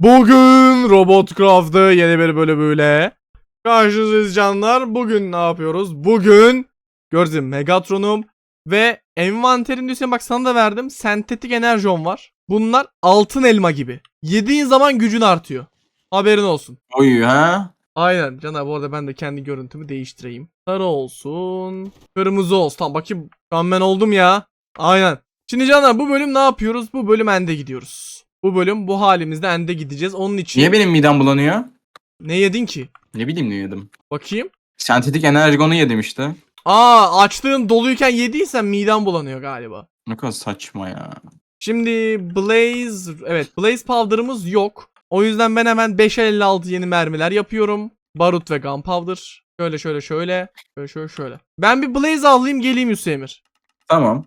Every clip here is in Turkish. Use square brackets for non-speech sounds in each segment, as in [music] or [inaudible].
Bugün Robotcraft'ı yeni bir bölümüyle karşınızdayız canlar. Bugün ne yapıyoruz? Bugün gördüm Megatron'um ve envanterimde Hüseyin bak sana da verdim. Sentetik enerjon var. Bunlar altın elma gibi. Yediğin zaman gücün artıyor. Haberin olsun. Oy ha? Aynen Caner bu arada ben de kendi görüntümü değiştireyim. Sarı olsun. Kırmızı olsun. Tamam bakayım. Ben oldum ya. Aynen. Şimdi Caner bu bölüm ne yapıyoruz? Bu bölüm End'e gidiyoruz. Bu bölüm bu halimizde End'e gideceğiz. Onun için Niye benim midem bulanıyor? ne yedin ki? Ne bileyim ne yedim. Bakayım. Sentetik energonu yedim işte. Aa açlığın doluyken yediysen miden bulanıyor galiba. Ne kadar saçma ya. Şimdi Blaze evet Blaze Powder'ımız yok. O yüzden ben hemen 556 yeni mermiler yapıyorum. Barut ve Gunpowder. Şöyle şöyle şöyle. Şöyle şöyle şöyle. Ben bir Blaze avlayayım geleyim Hüseyin'ir. Tamam.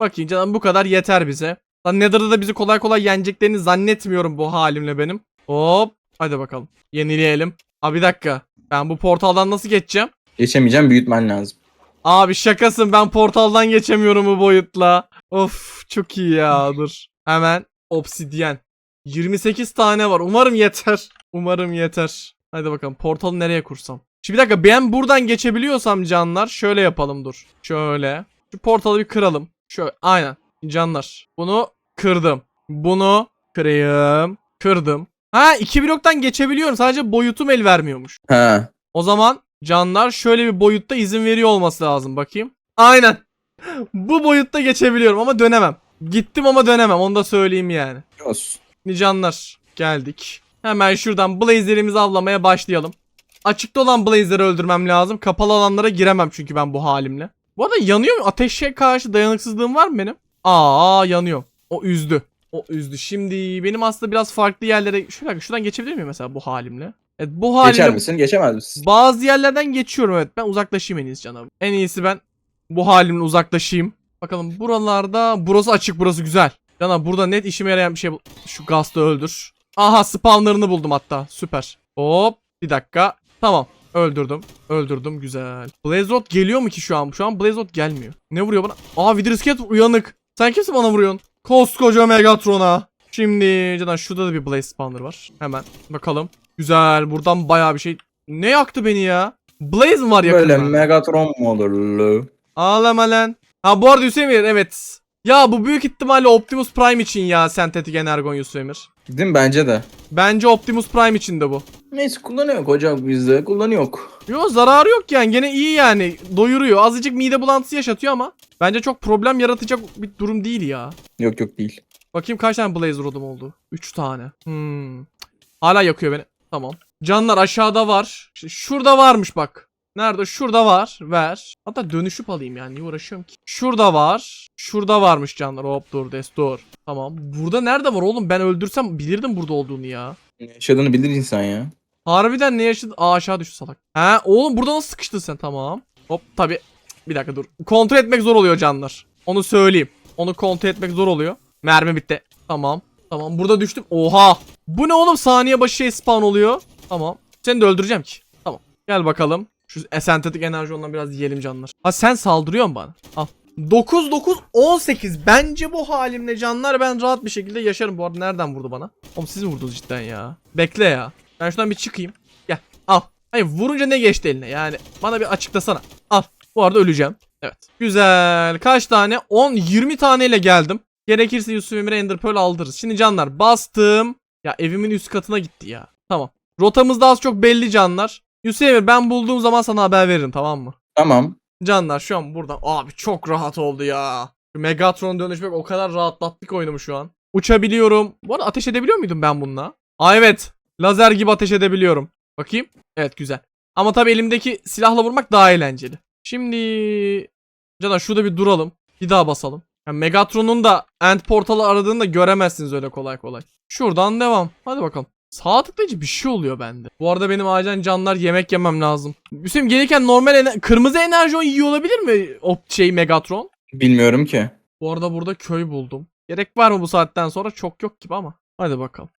Bakın canım bu kadar yeter bize. Lan Nether'da da bizi kolay kolay yeneceklerini zannetmiyorum bu halimle benim. Hop. Hadi bakalım. Yenileyelim. Abi bir dakika. Ben bu portaldan nasıl geçeceğim? Geçemeyeceğim büyütmen lazım. Abi şakasın ben portaldan geçemiyorum bu boyutla. Of çok iyi ya dur. Hemen obsidyen. 28 tane var. Umarım yeter. Umarım yeter. Hadi bakalım portalı nereye kursam. Şimdi bir dakika ben buradan geçebiliyorsam canlar şöyle yapalım dur. Şöyle. Şu portalı bir kıralım. Şöyle aynen. Canlar. Bunu kırdım. Bunu kırayım. Kırdım. Ha iki bloktan geçebiliyorum. Sadece boyutum el vermiyormuş. Ha. O zaman canlar şöyle bir boyutta izin veriyor olması lazım. Bakayım. Aynen. [laughs] Bu boyutta geçebiliyorum ama dönemem. Gittim ama dönemem. Onu da söyleyeyim yani. Olsun. Şimdi canlar geldik. Hemen şuradan blazerimizi avlamaya başlayalım. Açıkta olan blazer'ı öldürmem lazım. Kapalı alanlara giremem çünkü ben bu halimle. Bu arada yanıyor mu? Ateşe karşı dayanıksızlığım var mı benim? Aa yanıyor. O üzdü. O üzdü. Şimdi benim aslında biraz farklı yerlere... Dakika şuradan geçebilir miyim mesela bu halimle? Evet bu halimle... Geçer misin? Geçemez misin? Bazı yerlerden geçiyorum evet. Ben uzaklaşayım en iyisi canım. En iyisi ben bu halimle uzaklaşayım. Bakalım buralarda burası açık burası güzel. Canım burada net işime yarayan bir şey. Şu gazlı öldür. Aha spawnlarını buldum hatta. Süper. Hop bir dakika. Tamam. Öldürdüm. Öldürdüm. Güzel. Blazerot geliyor mu ki şu an? Şu an Blazerot gelmiyor. Ne vuruyor bana? Aa Vidrisket uyanık. Sen kimsin bana vuruyorsun? Koskoca Megatron'a. Şimdi canım şurada da bir Blaze spawner var. Hemen bakalım. Güzel. Buradan bayağı bir şey. Ne yaktı beni ya? Blaze mi var yakında? Böyle Megatron mu olur? lo? Ağlama lan. Ha bu arada Hüseyin Emir, evet. Ya bu büyük ihtimalle Optimus Prime için ya sentetik energon Hüseyin Emir. Değil mi? Bence de. Bence Optimus Prime için de bu. Neyse kullanıyor hocam bizde. Kullanıyor. Yo zararı yok yani gene iyi yani doyuruyor. Azıcık mide bulantısı yaşatıyor ama bence çok problem yaratacak bir durum değil ya. Yok yok değil. Bakayım kaç tane Blaze Rod'um oldu? 3 tane. Hmm. Hala yakıyor beni. Tamam. Canlar aşağıda var. Şurada varmış bak. Nerede? Şurada var. Ver. Hatta dönüşüp alayım yani. Niye uğraşıyorum ki? Şurada var. Şurada varmış canlar. Hop dur des dur. Tamam. Burada nerede var oğlum? Ben öldürsem bilirdim burada olduğunu ya. Yaşadığını bilir insan ya. Harbiden ne yaşadı? Aşağı düştü salak. Ha oğlum burada nasıl sıkıştın sen? Tamam. Hop tabi. Bir dakika dur. Kontrol etmek zor oluyor canlar. Onu söyleyeyim. Onu kontrol etmek zor oluyor. Mermi bitti. Tamam. Tamam burada düştüm. Oha. Bu ne oğlum saniye başı şey spawn oluyor. Tamam. Seni de öldüreceğim ki. Tamam. Gel bakalım. Şu sentetik enerji ondan biraz yiyelim canlar. Ha sen saldırıyorsun bana. Al. 9 9 18. Bence bu halimle canlar ben rahat bir şekilde yaşarım. Bu arada nereden vurdu bana? Oğlum siz mi vurdunuz cidden ya? Bekle ya. Ben şuradan bir çıkayım. Gel. Al. Hayır vurunca ne geçti eline? Yani bana bir açıklasana. Al. Bu arada öleceğim. Evet. Güzel. Kaç tane? 10 20 taneyle geldim. Gerekirse Yusuf Emir'e Ender Pearl aldırırız. Şimdi canlar bastım. Ya evimin üst katına gitti ya. Tamam. Rotamız da az çok belli canlar. Yusuf Emir ben bulduğum zaman sana haber veririm tamam mı? Tamam. Canlar şu an burada. Abi çok rahat oldu ya. Şu Megatron dönüşmek o kadar rahatlattık oyunumu şu an. Uçabiliyorum. Bu arada ateş edebiliyor muydum ben bununla? Aa evet. Lazer gibi ateş edebiliyorum. Bakayım. Evet güzel. Ama tabii elimdeki silahla vurmak daha eğlenceli. Şimdi... Canlar şurada bir duralım. Bir daha basalım. Yani Megatron'un da end portalı aradığını da göremezsiniz öyle kolay kolay. Şuradan devam. Hadi bakalım. Sağ tıklayınca bir şey oluyor bende. Bu arada benim acilen canlar yemek yemem lazım. Hüseyin gelirken normal ener- kırmızı enerjon yiyor olabilir mi o şey Megatron? Bilmiyorum ki. Bu arada burada köy buldum. Gerek var mı bu saatten sonra? Çok yok gibi ama. Hadi bakalım.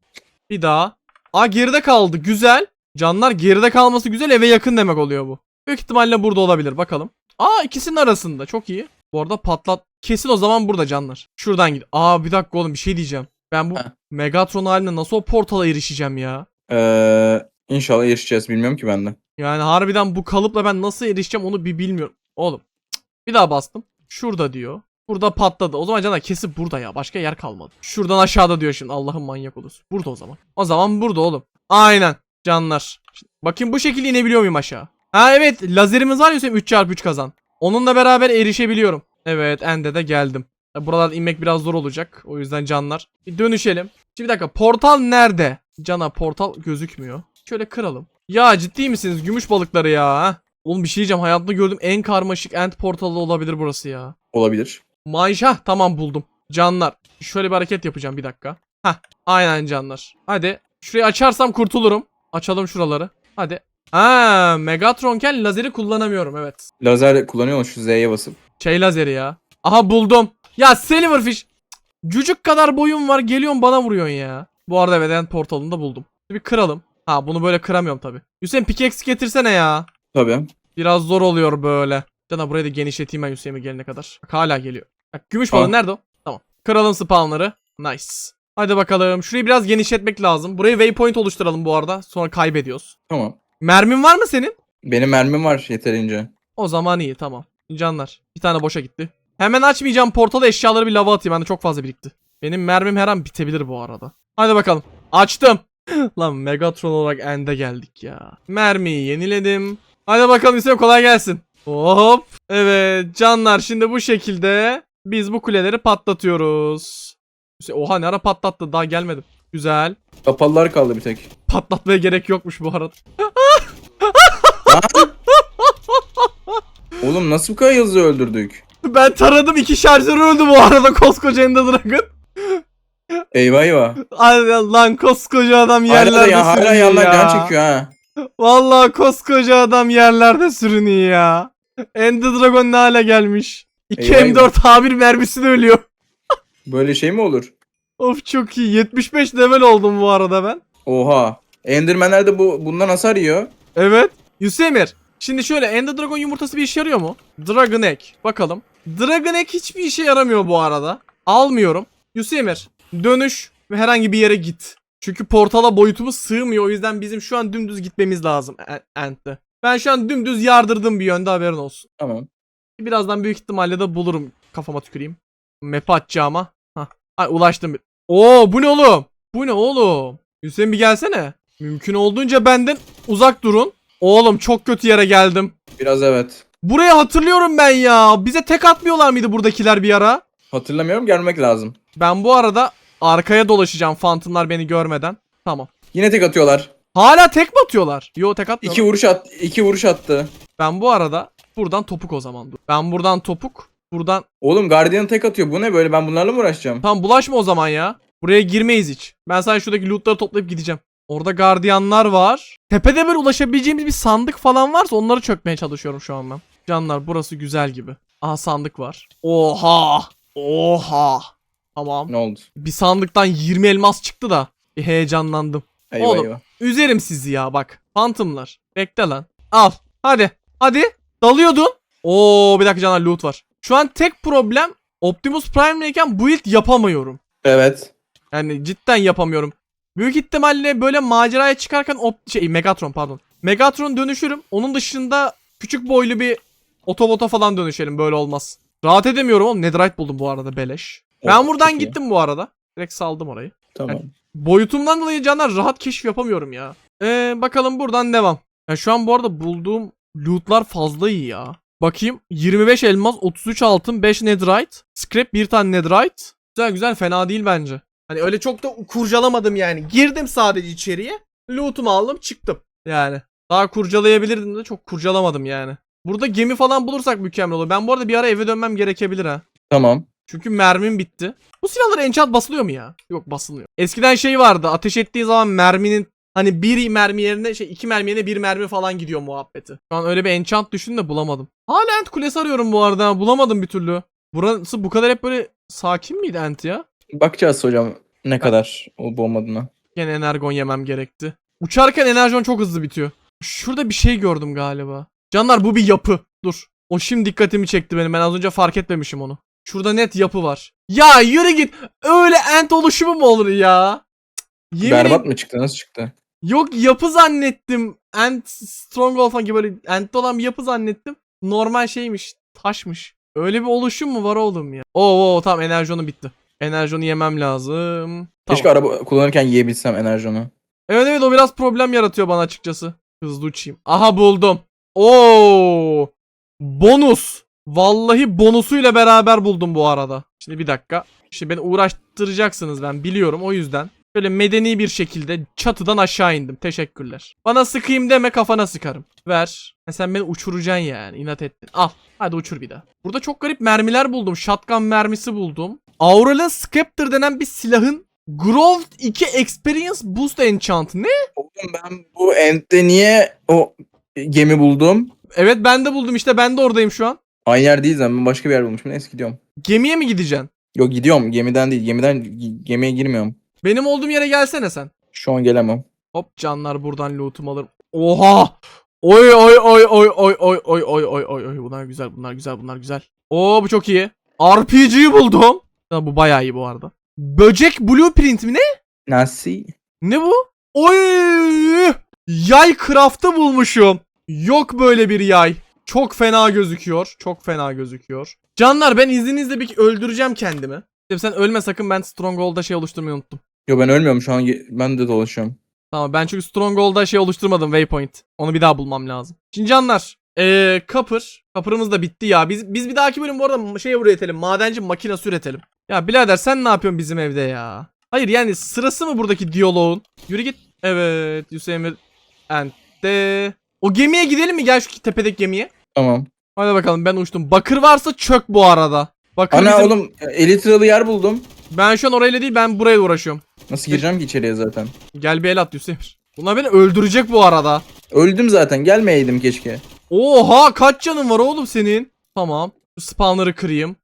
Bir daha. Aa geride kaldı. Güzel. Canlar geride kalması güzel eve yakın demek oluyor bu. Büyük ihtimalle burada olabilir. Bakalım. Aa ikisinin arasında. Çok iyi. Bu arada patlat. Kesin o zaman burada canlar. Şuradan git. Aa bir dakika oğlum bir şey diyeceğim. Ben bu Heh. Megatron haline nasıl o portala erişeceğim ya? Ee, inşallah erişeceğiz. Bilmiyorum ki ben de. Yani harbiden bu kalıpla ben nasıl erişeceğim onu bir bilmiyorum. Oğlum cık, bir daha bastım. Şurada diyor. Burada patladı. O zaman canlar kesip burada ya. Başka yer kalmadı. Şuradan aşağıda diyor şimdi. Allah'ım manyak olursun. Burada o zaman. O zaman burada oğlum. Aynen. Canlar. Şimdi bakayım bu şekilde inebiliyor muyum aşağı? Ha evet. Lazerimiz var ya Hüseyin 3x3 kazan. Onunla beraber erişebiliyorum. Evet ende de geldim. Ya Buradan inmek biraz zor olacak. O yüzden canlar. Bir dönüşelim. Şimdi bir dakika. Portal nerede? Cana portal gözükmüyor. Şöyle kıralım. Ya ciddi misiniz? Gümüş balıkları ya. Oğlum bir şey diyeceğim. Hayatımda gördüğüm en karmaşık end portalı olabilir burası ya. Olabilir. Mayşah tamam buldum. Canlar. Şöyle bir hareket yapacağım bir dakika. Hah aynen canlar. Hadi. Şurayı açarsam kurtulurum. Açalım şuraları. Hadi. Ha, Megatronken lazeri kullanamıyorum evet. Lazer kullanıyor şu Z'ye basıp. Şey lazeri ya. Aha buldum. Ya Silverfish. Cücük kadar boyum var geliyorsun bana vuruyorsun ya. Bu arada end portalını da buldum. Bir kıralım. Ha bunu böyle kıramıyorum tabi. Hüseyin pickaxe getirsene ya. Tabii. Biraz zor oluyor böyle. Cana burayı da genişleteyim ben Hüseyin'e gelene kadar. Bak hala geliyor. Bak gümüş balığı nerede o? Tamam. Kıralım spawnları. Nice. Hadi bakalım. Şurayı biraz genişletmek lazım. Burayı waypoint oluşturalım bu arada. Sonra kaybediyoruz. Tamam. Mermin var mı senin? Benim mermim var yeterince. O zaman iyi tamam. Canlar. Bir tane boşa gitti. Hemen açmayacağım portalı eşyaları bir lava atayım. Bende çok fazla birikti. Benim mermim her an bitebilir bu arada. Hadi bakalım. Açtım. [laughs] Lan Megatron olarak end'e geldik ya. Mermiyi yeniledim. Hadi bakalım Hüseyin kolay gelsin. Hop. Evet canlar şimdi bu şekilde biz bu kuleleri patlatıyoruz. Oha ne ara patlattı daha gelmedim. Güzel. Kapalılar kaldı bir tek. Patlatmaya gerek yokmuş bu arada. [laughs] Oğlum nasıl bu kadar hızlı öldürdük? Ben taradım iki şarjör öldü bu arada koskoca Ender Dragon. [laughs] Eyvah eyvah. Ay lan koskoca adam Hala da yerlerde ya, hala sürünüyor yandan ya. can çekiyor ha. Vallahi koskoca adam yerlerde sürünüyor ya. Ender Dragon ne hale gelmiş. 2 Eyvah M4 A1 mermisini ölüyor. [laughs] Böyle şey mi olur? Of çok iyi. 75 level oldum bu arada ben. Oha. Endermenler de bu bundan hasar yiyor. Evet. Yusemir. Şimdi şöyle Ender Dragon yumurtası bir işe yarıyor mu? Dragon Egg. Bakalım. Dragon Egg hiçbir işe yaramıyor bu arada. Almıyorum. Yusemir. Dönüş ve herhangi bir yere git. Çünkü portala boyutumuz sığmıyor. O yüzden bizim şu an dümdüz gitmemiz lazım. E- Ent'te. Ben şu an dümdüz yardırdım bir yönde haberin olsun. Tamam. Birazdan büyük ihtimalle de bulurum. Kafama tüküreyim. Map'i açacağıma. Hah. Ay ulaştım. Oo bu ne oğlum? Bu ne oğlum? Hüseyin bir gelsene. Mümkün olduğunca benden uzak durun. Oğlum çok kötü yere geldim. Biraz evet. Burayı hatırlıyorum ben ya. Bize tek atmıyorlar mıydı buradakiler bir ara? Hatırlamıyorum gelmek lazım. Ben bu arada arkaya dolaşacağım Phantom'lar beni görmeden. Tamam. Yine tek atıyorlar. Hala tek mi atıyorlar? Yo tek atmıyorlar. İki vuruş at iki vuruş attı. Ben bu arada buradan topuk o zaman. dur. Ben buradan topuk. Buradan Oğlum Guardian tek atıyor. Bu ne böyle? Ben bunlarla mı uğraşacağım? Tamam bulaşma o zaman ya. Buraya girmeyiz hiç. Ben sadece şuradaki lootları toplayıp gideceğim. Orada gardiyanlar var. Tepede böyle ulaşabileceğimiz bir sandık falan varsa onları çökmeye çalışıyorum şu an ben. Canlar burası güzel gibi. Aha sandık var. Oha! Oha! Tamam. Ne oldu? Bir sandıktan 20 elmas çıktı da bir heyecanlandım. Eyvah Oğlum. eyvah. Üzerim sizi ya bak. Phantom'lar. Bekle lan. Al. Hadi. Hadi. Dalıyordun. Oo bir dakika canlar loot var. Şu an tek problem Optimus Prime'leyken build yapamıyorum. Evet. Yani cidden yapamıyorum. Büyük ihtimalle böyle maceraya çıkarken op şey Megatron pardon. Megatron dönüşürüm. Onun dışında küçük boylu bir otobota falan dönüşelim böyle olmaz. Rahat edemiyorum oğlum. Netherite buldum bu arada beleş. Ben Oh, buradan çok iyi. gittim bu arada. Direkt saldım orayı. Tamam. Boyutumdan dolayı canlar rahat keşif yapamıyorum ya. Ee, bakalım buradan devam. Ya şu an bu arada bulduğum lootlar fazla iyi ya. Bakayım 25 elmas, 33 altın, 5 netherite, scrap bir tane netherite. Güzel güzel fena değil bence. Hani öyle çok da kurcalamadım yani. Girdim sadece içeriye. Loot'umu aldım çıktım. Yani. Daha kurcalayabilirdim de çok kurcalamadım yani. Burada gemi falan bulursak mükemmel olur. Ben bu arada bir ara eve dönmem gerekebilir ha. Tamam. Çünkü mermim bitti. Bu silahlara enchant basılıyor mu ya? Yok basılmıyor. Eskiden şey vardı. Ateş ettiği zaman merminin hani bir mermi yerine şey iki mermi yerine bir mermi falan gidiyor muhabbeti. Şu an öyle bir enchant düşün de bulamadım. Hala ent kulesi arıyorum bu arada. Bulamadım bir türlü. Burası bu kadar hep böyle sakin miydi ent ya? Bakacağız hocam ne kadar olup olmadığına. Gene energon yemem gerekti. Uçarken enerjon çok hızlı bitiyor. Şurada bir şey gördüm galiba. Canlar bu bir yapı. Dur. O şimdi dikkatimi çekti benim. Ben az önce fark etmemişim onu. Şurada net yapı var. Ya yürü git. Öyle ent oluşumu mu olur ya? Yemin Berbat mı çıktı? Nasıl çıktı? Yok yapı zannettim. Ant Stronghold falan gibi böyle Ant'te olan bir yapı zannettim. Normal şeymiş. Taşmış. Öyle bir oluşum mu var oğlum ya? Oo, oo tamam enerjonu bitti. Enerjonu yemem lazım. Tamam. Keşke araba kullanırken yiyebilsem enerjonu. Evet evet o biraz problem yaratıyor bana açıkçası. Hızlı uçayım. Aha buldum. Oo! Bonus. Vallahi bonusuyla beraber buldum bu arada. Şimdi bir dakika. Şimdi beni uğraştıracaksınız ben biliyorum o yüzden. Böyle medeni bir şekilde çatıdan aşağı indim. Teşekkürler. Bana sıkayım deme kafana sıkarım. Ver. Ha, sen beni uçuracaksın yani. inat ettin. Al. Hadi uçur bir daha. Burada çok garip mermiler buldum. Shotgun mermisi buldum. Aurel'in Scepter denen bir silahın Growth 2 Experience Boost Enchant. Ne? Oğlum ben bu Ent'te niye o gemi buldum? Evet ben de buldum işte ben de oradayım şu an. Aynı yer değil zaten. Ben başka bir yer bulmuşum. Neyse gidiyorum. Gemiye mi gideceksin? Yok gidiyorum. Gemiden değil. Gemiden gemiye girmiyorum. Benim olduğum yere gelsene sen. Şu an gelemem. Hop canlar buradan lootumu alırım. Oha! Oy oy oy oy oy oy oy oy oy oy oy bunlar güzel bunlar güzel bunlar güzel. Oo bu çok iyi. RPG'yi buldum. Ya, bu bayağı iyi bu arada. Böcek blueprint mi ne? Nasıl? Ne bu? Oy! Yay craft'ı bulmuşum. Yok böyle bir yay. Çok fena gözüküyor. Çok fena gözüküyor. Canlar ben izninizle bir öldüreceğim kendimi. Sen ölme sakın ben Stronghold'da şey oluşturmayı unuttum. Yo ben ölmüyorum şu an. Ben de dolaşıyorum. Tamam ben çünkü Stronghold'da şey oluşturmadım waypoint. Onu bir daha bulmam lazım. Şimdi canlar. Eee kapır. Kapırımız da bitti ya. Biz biz bir dahaki bölüm bu arada şey üretelim. Madenci makinesi üretelim. Ya birader sen ne yapıyorsun bizim evde ya? Hayır yani sırası mı buradaki diyaloğun? Yürü git. Evet and de. O gemiye gidelim mi? Gel şu tepedeki gemiye. Tamam. Hadi bakalım ben uçtum. Bakır varsa çök bu arada. Bakır Ana bizim- oğlum elitralı yer buldum. Ben şu an orayla değil ben buraya uğraşıyorum. Nasıl gireceğim ki içeriye zaten? Gel bir el at Hüseyin. Bunlar beni öldürecek bu arada. Öldüm zaten. Gelmeyeydim keşke. Oha kaç canın var oğlum senin? Tamam. Şu spawner'ı kırayım.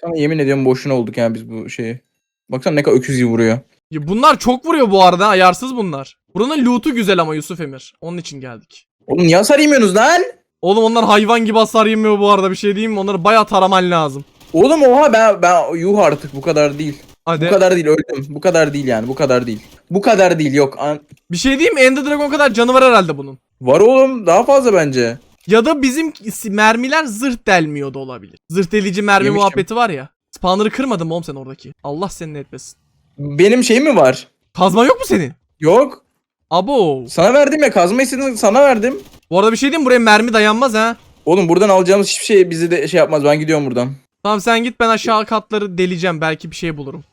Sana yemin ediyorum boşuna olduk yani biz bu şeyi. Baksana ne kadar öküz gibi vuruyor. Ya bunlar çok vuruyor bu arada. Ayarsız bunlar. Buranın loot'u güzel ama Yusuf Emir. Onun için geldik. Oğlum niye hasar yemiyorsunuz lan? Oğlum onlar hayvan gibi hasar yemiyor bu arada bir şey diyeyim mi? Onları bayağı taraman lazım. Oğlum oha ben ben yuh artık bu kadar değil. Hadi. Bu kadar değil öldüm. Bu kadar değil yani bu kadar değil. Bu kadar değil yok. An- Bir şey diyeyim mi? Ender Dragon kadar canı var herhalde bunun. Var oğlum daha fazla bence. Ya da bizim mermiler zırh delmiyor da olabilir. Zırh delici mermi Yemişim. muhabbeti var ya. Spawner'ı kırmadın mı oğlum sen oradaki? Allah seni etmesin. Benim şeyim mi var? Kazma yok mu senin? Yok. Abo. Sana verdim ya kazma istedin sana verdim. Bu arada bir şey diyeyim? Buraya mermi dayanmaz ha. Oğlum buradan alacağımız hiçbir şey bizi de şey yapmaz. Ben gidiyorum buradan. Tamam sen git ben aşağı katları deleyeceğim. Belki bir şey bulurum.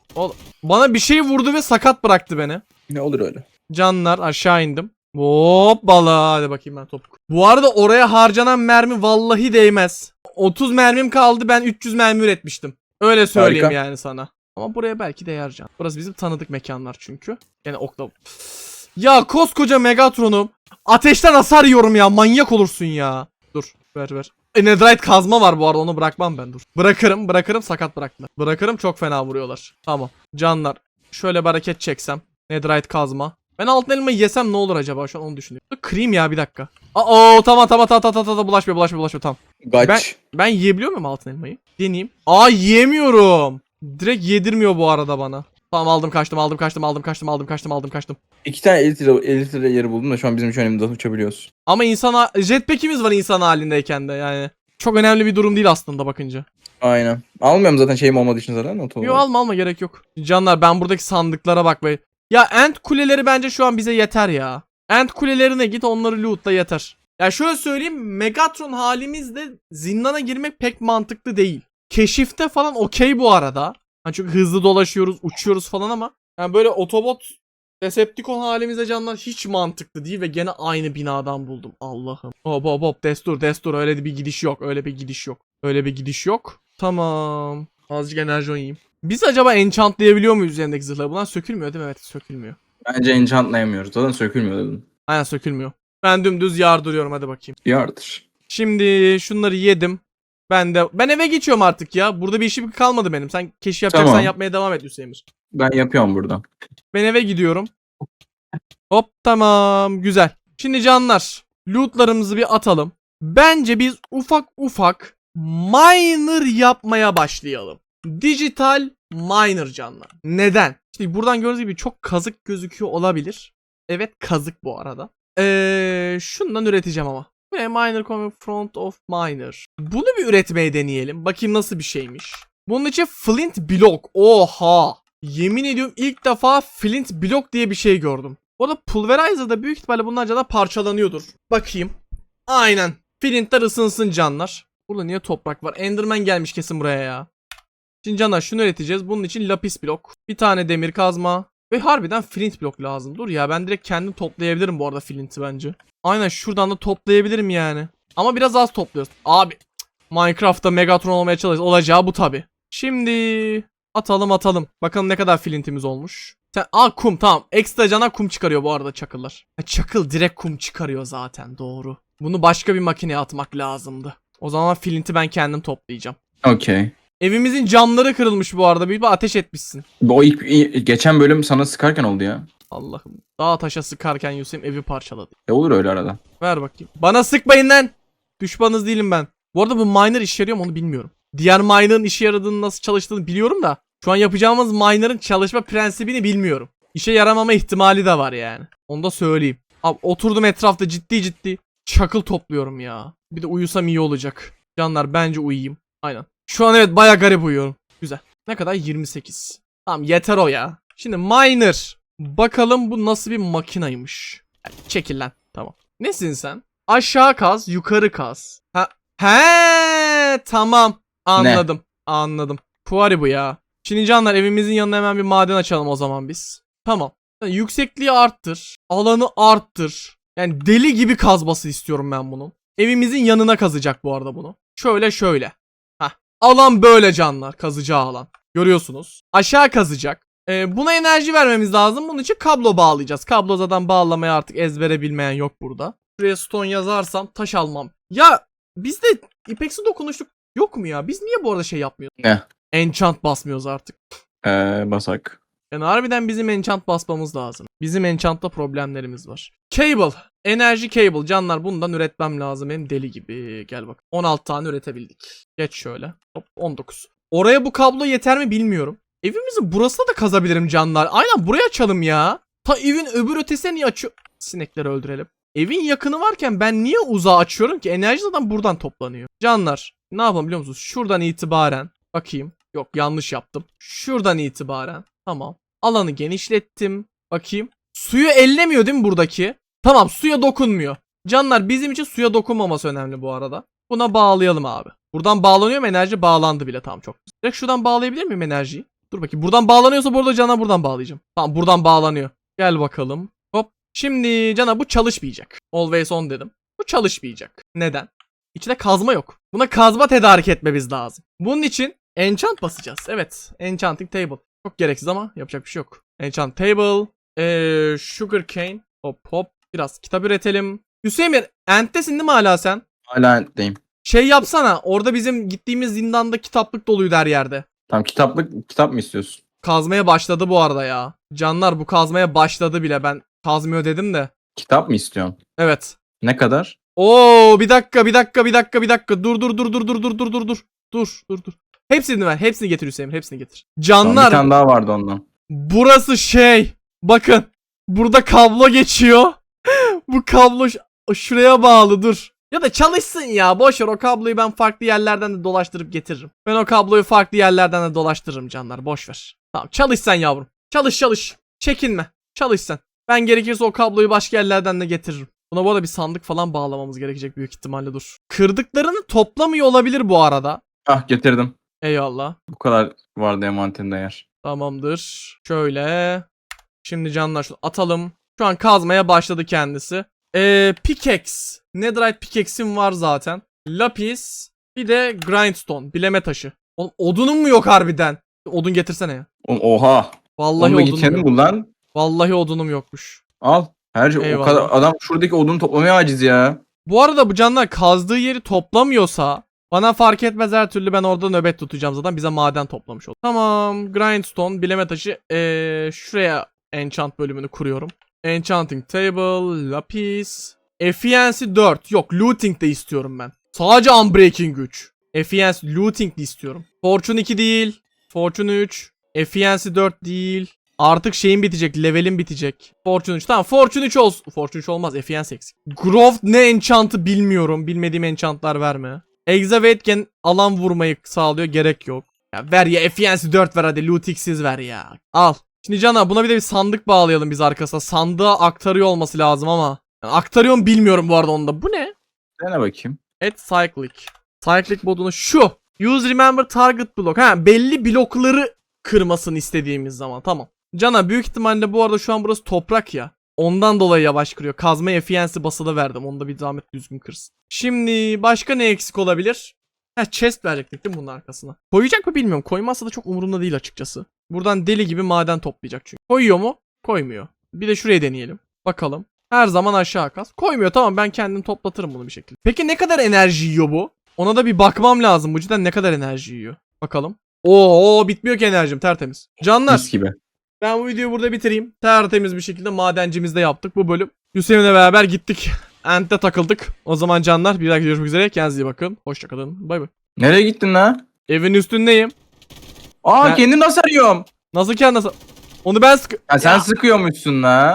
Bana bir şey vurdu ve sakat bıraktı beni. Ne olur öyle. Canlar aşağı indim. Hop bala. Hadi bakayım ben topuk. Bu arada oraya harcanan mermi vallahi değmez. 30 mermim kaldı ben 300 mermi üretmiştim. Öyle söyleyeyim Harika. yani sana. Ama buraya belki değer can. Burası bizim tanıdık mekanlar çünkü. Yani okla... Ya koskoca Megatron'um. Ateşten hasar yiyorum ya. Manyak olursun ya. Dur ver ver. Netherite kazma var bu arada onu bırakmam ben dur. Bırakırım bırakırım sakat bıraktılar. Bırakırım çok fena vuruyorlar. Tamam. Canlar. Şöyle bir hareket çeksem. Netherite kazma. Ben altın elmayı yesem ne olur acaba şu an onu düşünüyorum. Kırayım ya bir dakika. Aa tamam tamam tamam tamam tamam bulaşmıyor bulaşmıyor bulaşmıyor tamam. Gaç. Ben yiyebiliyor muyum altın elmayı? Deneyeyim. Aa yiyemiyorum. Direkt yedirmiyor bu arada bana. Tamam aldım kaçtım aldım kaçtım aldım kaçtım aldım kaçtım aldım kaçtım. İki tane elitre, elitre yeri buldum da şu an bizim için önümüzde uçabiliyoruz. Ama insan ha- jetpack'imiz var insan halindeyken de yani. Çok önemli bir durum değil aslında bakınca. Aynen. Almıyorum zaten şeyim olmadığı için zaten. Not Yo alma alma gerek yok. Canlar ben buradaki sandıklara bak be. Ya ent kuleleri bence şu an bize yeter ya. Ent kulelerine git onları lootla yeter. Ya şöyle söyleyeyim Megatron halimizde zindana girmek pek mantıklı değil. Keşifte falan okey bu arada. Hani çünkü hızlı dolaşıyoruz, uçuyoruz falan ama yani böyle otobot Decepticon halimizde canlar hiç mantıklı değil ve gene aynı binadan buldum. Allah'ım. Hop hop hop destur destur öyle bir gidiş yok. Öyle bir gidiş yok. Öyle bir gidiş yok. Tamam. Azıcık enerji oynayayım. Biz acaba enchantlayabiliyor muyuz üzerindeki zırhları? Bunlar sökülmüyor değil mi? Evet sökülmüyor. Bence enchantlayamıyoruz. Zaten sökülmüyor dedim. Aynen sökülmüyor. Ben dümdüz yardırıyorum hadi bakayım. Yardır. Şimdi şunları yedim. Ben de ben eve geçiyorum artık ya. Burada bir işim kalmadı benim. Sen keşif yapacaksan Tamam. yapmaya devam et Hüseyin. Ben yapıyorum buradan. Ben eve gidiyorum. Hop tamam güzel. Şimdi canlar lootlarımızı bir atalım. Bence biz ufak ufak miner yapmaya başlayalım. Dijital miner canlar. Neden? İşte buradan gördüğünüz gibi çok kazık gözüküyor olabilir. Evet kazık bu arada. Eee şundan üreteceğim ama. Bu ne? Miner coming front of miner. Bunu bir üretmeye deneyelim. Bakayım nasıl bir şeymiş. Bunun için flint block. Oha. Yemin ediyorum ilk defa flint block diye bir şey gördüm. Bu arada pulverizer'da büyük ihtimalle bunlarca da parçalanıyordur. Bakayım. Aynen. Flintler ısınsın canlar. Burada niye toprak var? Enderman gelmiş kesin buraya ya. Şimdi canlar şunu üreteceğiz. Bunun için lapis blok. Bir tane demir kazma. Ve harbiden flint blok lazım. Dur ya ben direkt kendim toplayabilirim bu arada flinti bence. Aynen şuradan da toplayabilirim yani. Ama biraz az topluyoruz. Abi Minecraft'ta Megatron olmaya çalış. Olacağı bu tabi. Şimdi atalım atalım. Bakalım ne kadar flintimiz olmuş. Sen, aa kum tamam. Ekstra cana kum çıkarıyor bu arada çakıllar. Çakıl direkt kum çıkarıyor zaten doğru. Bunu başka bir makineye atmak lazımdı. O zaman flinti ben kendim toplayacağım. Okey. Evimizin camları kırılmış bu arada. Bir ateş etmişsin. O ilk, ilk- geçen bölüm sana sıkarken oldu ya. Allah'ım. Dağ taşa sıkarken Yusuf evi parçaladı. E olur öyle arada. Ver bakayım. Bana sıkmayın lan. Düşmanınız değilim ben. Bu arada bu miner işe yarıyor mu onu bilmiyorum. Diğer miner'ın işe yaradığını nasıl çalıştığını biliyorum da. Şu an yapacağımız miner'ın çalışma prensibini bilmiyorum. İşe yaramama ihtimali de var yani. Onu da söyleyeyim. Abi oturdum etrafta ciddi ciddi çakıl topluyorum ya. Bir de uyusam iyi olacak. Canlar bence uyuyayım. Aynen. Şu an evet baya garip uyuyorum. Güzel. Ne kadar? 28. Tamam yeter o ya. Şimdi miner. Bakalım bu nasıl bir makinaymış. Çekil lan. Tamam. Nesin sen? Aşağı kaz, yukarı kaz. Ha. He, tamam. Anladım. Anladım. Puari bu ya. Şimdi canlar evimizin yanına hemen bir maden açalım o zaman biz. Tamam. Yani yüksekliği arttır. Alanı arttır. Yani deli gibi kazması istiyorum ben bunun. Evimizin yanına kazacak bu arada bunu. Şöyle şöyle. Alan böyle canlar. Kazacağı alan. Görüyorsunuz. Aşağı kazacak. Ee, buna enerji vermemiz lazım. Bunun için kablo bağlayacağız. Kablo zaten bağlamayı artık ezbere bilmeyen yok burada. Şuraya stone yazarsam taş almam. Ya bizde ipeksi dokunuşluk yok mu ya? Biz niye bu arada şey yapmıyoruz? Ne? Enchant basmıyoruz artık. Ee, basak. Yani harbiden bizim enchant basmamız lazım. Bizim enchant'ta problemlerimiz var. Cable. Enerji cable. Canlar bundan üretmem lazım. Benim deli gibi. Gel bak. 16 tane üretebildik. Geç şöyle. Hop 19. Oraya bu kablo yeter mi bilmiyorum. Evimizin burasına da kazabilirim canlar. Aynen buraya açalım ya. Ta evin öbür ötesine niye açıyor? Sinekleri öldürelim. Evin yakını varken ben niye uzağa açıyorum ki? Enerji zaten buradan toplanıyor. Canlar ne yapalım biliyor musunuz? Şuradan itibaren bakayım. Yok yanlış yaptım. Şuradan itibaren. Tamam. Alanı genişlettim. Bakayım. Suyu ellemiyor değil mi buradaki? Tamam suya dokunmuyor. Canlar bizim için suya dokunmaması önemli bu arada. Buna bağlayalım abi. Buradan bağlanıyor mu enerji? Bağlandı bile tamam çok. Direkt şuradan bağlayabilir miyim enerjiyi? Dur bakayım. Buradan bağlanıyorsa burada cana buradan bağlayacağım. Tamam buradan bağlanıyor. Gel bakalım. Hop. Şimdi cana bu çalışmayacak. Always on dedim. Bu çalışmayacak. Neden? İçinde kazma yok. Buna kazma tedarik etmemiz lazım. Bunun için enchant basacağız. Evet. Enchanting table. Çok gereksiz ama yapacak bir şey yok. Enchant table. Ee, sugar cane. Hop hop. Biraz kitap üretelim. Hüseyin Ent'tesin değil mi hala sen? Hala ent'teyim. Şey yapsana. Orada bizim gittiğimiz zindanda kitaplık doluydu her yerde. Tamam kitaplık kitap mı istiyorsun? Kazmaya başladı bu arada ya. Canlar bu kazmaya başladı bile. Ben kazmıyor dedim de. Kitap mı istiyorsun? Evet. Ne kadar? Oo bir dakika bir dakika bir dakika bir dakika. Dur dur dur dur dur dur dur dur dur. Dur dur dur. Hepsini ver. Hepsini getir Hüseyin. Hepsini getir. Tamam, Canlar bir tane daha vardı ondan. burası şey. Bakın. Burada kablo geçiyor. Bu kablo şuraya bağlı dur. Ya da çalışsın ya. Boş ver o kabloyu ben farklı yerlerden de dolaştırıp getiririm. Ben o kabloyu farklı yerlerden de dolaştırırım canlar. Boş ver. Tamam çalış sen yavrum. Çalış çalış. Çekinme. Çalış sen. Ben gerekirse o kabloyu başka yerlerden de getiririm. Buna bu arada bir sandık falan bağlamamız gerekecek büyük ihtimalle dur. Kırdıklarını toplamıyor olabilir bu arada. Ah getirdim. Eyvallah. Bu kadar vardı envanterinde yer. Tamamdır. Şöyle. Şimdi canlar atalım. Şu an kazmaya başladı kendisi. Ee, pickaxe. Netherite pickaxe'im var zaten. Lapis. Bir de grindstone. Bileme taşı. Oğlum odunun mu yok harbiden? Odun getirsene ya. Oha. Vallahi Onu da odunum yok. lan. Vallahi odunum yokmuş. Al. Her şey o Eyvallah. kadar adam şuradaki odunu toplamaya aciz ya. Bu arada bu canlar kazdığı yeri toplamıyorsa bana fark etmez her türlü ben orada nöbet tutacağım zaten bize maden toplamış olur. Tamam grindstone bileme taşı ee, şuraya enchant bölümünü kuruyorum. Enchanting table lapis efficiency 4 yok looting de istiyorum ben. Sadece unbreaking güç. Efficiency looting de istiyorum. Fortune 2 değil. Fortune 3. Efficiency 4 değil. Artık şeyin bitecek. Level'in bitecek. Fortune 3. Tamam Fortune 3 olsun. Fortune 3 olmaz. Efficiency eksik. Growth ne enchant'ı bilmiyorum. Bilmediğim enchant'lar verme. Exavate'gen alan vurmayı sağlıyor. Gerek yok. Ya ver ya Efficiency 4 ver hadi. Lootixiz ver ya. Al. Şimdi Cana buna bir de bir sandık bağlayalım biz arkasına. Sandığa aktarıyor olması lazım ama. Yani aktarıyor mu bilmiyorum bu arada onda. Bu ne? Dene bakayım. At Cyclic. Cyclic modunu şu. Use remember target block. Ha belli blokları kırmasını istediğimiz zaman tamam. Cana büyük ihtimalle bu arada şu an burası toprak ya. Ondan dolayı yavaş kırıyor. Kazma efficiency basılı verdim. Onu da bir zahmet düzgün kırsın. Şimdi başka ne eksik olabilir? Ha chest verecektik değil mi bunun arkasına? Koyacak mı bilmiyorum. Koymazsa da çok umurumda değil açıkçası. Buradan deli gibi maden toplayacak çünkü. Koyuyor mu? Koymuyor. Bir de şuraya deneyelim. Bakalım. Her zaman aşağı kas. Koymuyor tamam ben kendim toplatırım bunu bir şekilde. Peki ne kadar enerji yiyor bu? Ona da bir bakmam lazım. Bu cidden ne kadar enerji yiyor? Bakalım. Oo bitmiyor ki enerjim tertemiz. Canlar Mis gibi. ben bu videoyu burada bitireyim. Tertemiz bir şekilde madencimizde yaptık bu bölüm. Hüseyin'le beraber gittik. [laughs] Ent'te takıldık. O zaman canlar bir dahaki görüşmek üzere. Kendinize iyi bakın. Hoşçakalın. Bay bay. Nereye gittin lan? Evin üstündeyim. Aa Ben- kendini nasıl arıyorum? Nasıl ki nasıl? Onu ben sık... Ya sen sıkıyormuşsun la.